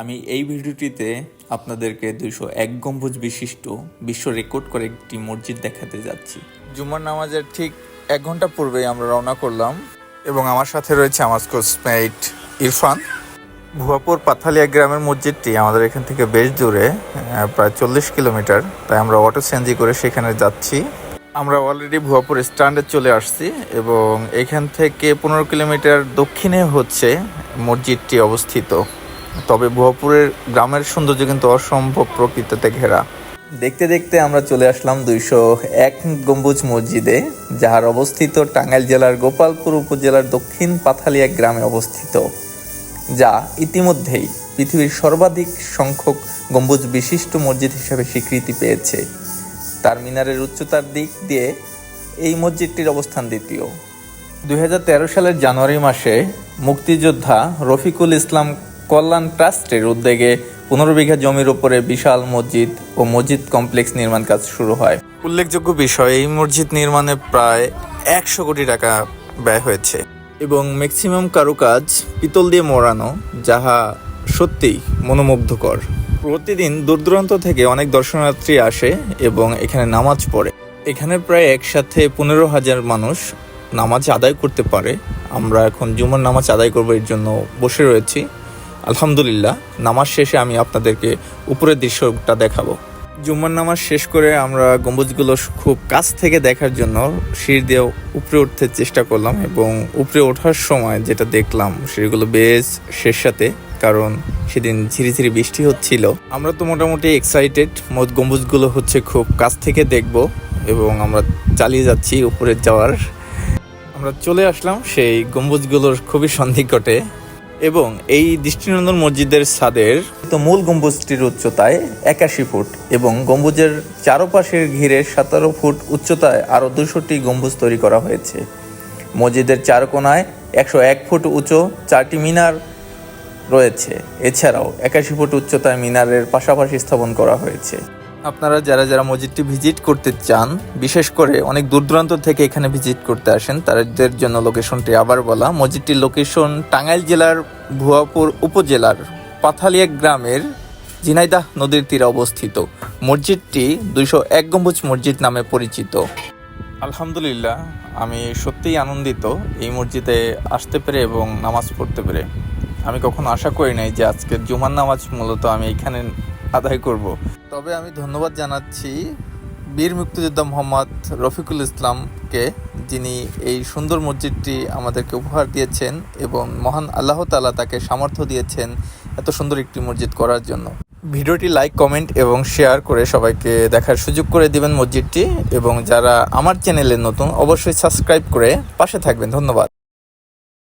আমি এই ভিডিওটিতে আপনাদেরকে দুইশো এক গম্বুজ বিশিষ্ট বিশ্ব রেকর্ড করে একটি মসজিদ দেখাতে যাচ্ছি। জুমার নামাজের ঠিক এক ঘণ্টা পূর্বেই আমরা রওনা করলাম এবং আমার সাথে রয়েছে আমার কোচমেট ইরফান। ভুয়াপুর পাথালিয়া গ্রামের মসজিদটি আমাদের এখান থেকে বেশ দূরে প্রায় চল্লিশ কিলোমিটার। তাই আমরা অটো সেঞ্জি করে সেখানে যাচ্ছি। আমরা অলরেডি ভুয়াপুর স্ট্যান্ডে চলে আসছি এবং এখান থেকে পনেরো কিলোমিটার দক্ষিণে হচ্ছে মসজিদটি অবস্থিত। তবে ভুয়াপুরের গ্রামের সৌন্দর্য কিন্তু অসম্ভব প্রকৃতিতে ঘেরা। দেখতে দেখতে আমরা চলে আসলাম দুইশো এক গম্বুজ মসজিদে, যাহার অবস্থিত টাঙ্গাইল জেলার গোপালপুর উপজেলার দক্ষিণ পাথালিয়া গ্রামে অবস্থিত, যা ইতিমধ্যেই পৃথিবীর সর্বাধিক সংখ্যক গম্বুজ বিশিষ্ট মসজিদ হিসেবে স্বীকৃতি পেয়েছে। তার মিনারের উচ্চতার দিক দিয়ে এই মসজিদটির অবস্থান দ্বিতীয়। দুই হাজার তেরো সালের জানুয়ারি মাসে মুক্তিযোদ্ধা রফিকুল ইসলাম কল্যাণ ট্রাস্টের উদ্যোগে পনেরো বিঘা জমির উপরে বিশাল মসজিদ ও মসজিদ কমপ্লেক্স নির্মাণ কাজ শুরু হয়। উল্লেখযোগ্য বিষয়, এই মসজিদ নির্মাণে প্রায় একশো কোটি টাকা ব্যয় হয়েছে এবং ম্যাক্সিমাম কারুকাজ পিতল দিয়ে মোড়ানো, যাহা সত্যিই মনোমুগ্ধকর। প্রতিদিন দূর দূরান্ত থেকে অনেক দর্শনার্থী আসে এবং এখানে নামাজ পড়ে। এখানে প্রায় একসাথে পনেরো হাজার মানুষ নামাজ আদায় করতে পারে। আমরা এখন জুমার নামাজ আদায় করব এর জন্য বসে রয়েছি। আলহামদুলিল্লাহ, নামাজ শেষে আমি আপনাদেরকে উপরের দৃশ্যটা দেখাবো। জুম্মার নামাজ শেষ করে আমরা গম্বুজগুলো খুব কাছ থেকে দেখার জন্য সিঁড়ি দিয়ে উপরে উঠতে চেষ্টা করলাম এবং উপরে ওঠার সময় যেটা দেখলাম সেগুলো বেশ শেষ সাথে, কারণ সেদিন ঝিরিঝিরি বৃষ্টি হচ্ছিল। আমরা তো মোটামুটি এক্সাইটেড মোট গম্বুজগুলো হচ্ছে খুব কাছ থেকে দেখব এবং আমরা চালিয়ে যাচ্ছি উপরে যাওয়ার। আমরা চলে আসলাম সেই গম্বুজগুলোর খুবই সন্ধিকটে এবং এই দৃষ্টিনন্দন মসজিদের ছাদের তো মূল গম্বুজটির উচ্চতায় একাশি ফুট এবং গম্বুজের চারপাশের ঘিরে সতেরো ফুট উচ্চতায় আরও দুশোটি গম্বুজ তৈরি করা হয়েছে। মসজিদের চার কোনায় একশো এক ফুট উঁচু চারটি মিনার রয়েছে। এছাড়াও একাশি ফুট উচ্চতায় মিনারের পাশাপাশি স্থাপন করা হয়েছে। আপনারা যারা যারা মসজিদটি ভিজিট করতে চান, বিশেষ করে অনেক দূর দূরান্ত থেকে এখানে ভিজিট করতে আসেন, তাদের জন্য লোকেশনটি আবার বলা, মসজিদটির লোকেশন টাঙ্গাইল জেলার ভুয়াপুর উপজেলার পাথালিয়া গ্রামের জিনাইদাহ নদীর তীরে অবস্থিত। মসজিদটি দুইশো এক গম্বুজ মসজিদ নামে পরিচিত। আলহামদুলিল্লাহ, আমি সত্যিই আনন্দিত এই মসজিদে আসতে পেরে এবং নামাজ পড়তে পেরে। আমি কখনো আশা করি নাই যে আজকে জুমার নামাজ মূলত আমি এখানে আদায় করব। তবে আমি ধন্যবাদ জানাচ্ছি বীর মুক্তিযোদ্ধা মোহাম্মদ রফিকুল ইসলামকে, যিনি এই সুন্দর মসজিদটি আমাদেরকে উপহার দিয়েছেন এবং মহান আল্লাহ তাআলা তাকে সামর্থ্য দিয়েছেন এত সুন্দর একটি মসজিদ করার জন্য। ভিডিওটি লাইক, কমেন্ট এবং শেয়ার করে সবাইকে দেখার সুযোগ করে দিবেন মসজিদটি এবং যারা আমার চ্যানেলে নতুন অবশ্যই সাবস্ক্রাইব করে পাশে থাকবেন। ধন্যবাদ।